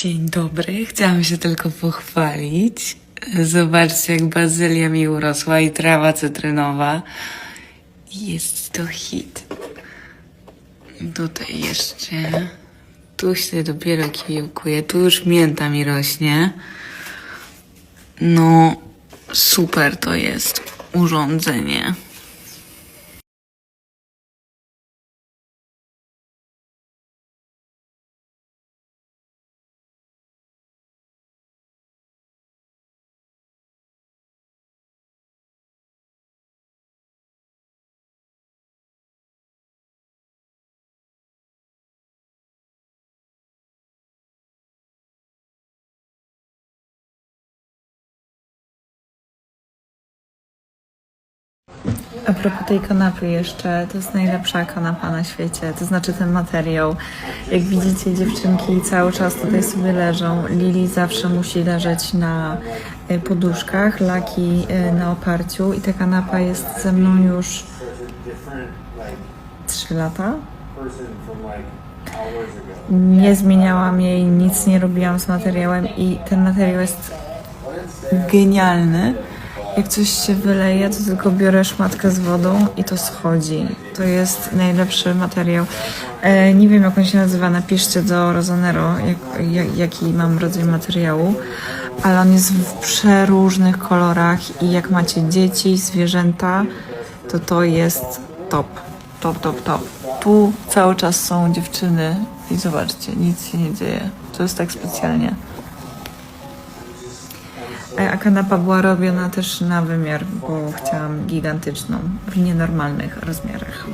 Dzień dobry, chciałam się tylko pochwalić. Zobaczcie, jak bazylia mi urosła i trawa cytrynowa. Jest to hit. Tutaj jeszcze. Tu się dopiero kiełkuje, tu już mięta mi rośnie. No, super to jest urządzenie. A propos tej kanapy jeszcze, to jest najlepsza kanapa na świecie, to znaczy ten materiał. Jak widzicie dziewczynki cały czas tutaj sobie leżą. Lili zawsze musi leżeć na y, poduszkach, Laki y, na oparciu i ta kanapa jest ze mną już 3 lata. Nie zmieniałam jej, nic nie robiłam z materiałem i ten materiał jest genialny. Jak coś się wyleje, to tylko biorę szmatkę z wodą i to schodzi. To jest najlepszy materiał. E, nie wiem, jak on się nazywa, napiszcie do Rozonero, jak, jak, jaki mam rodzaj materiału, ale on jest w przeróżnych kolorach i jak macie dzieci, zwierzęta, to to jest top, top, top, top. Tu cały czas są dziewczyny i zobaczcie, nic się nie dzieje. To jest tak specjalnie. E, A kanapa była robiona też na wymiar, bo chciałam gigantyczną, w nienormalnych rozmiarach.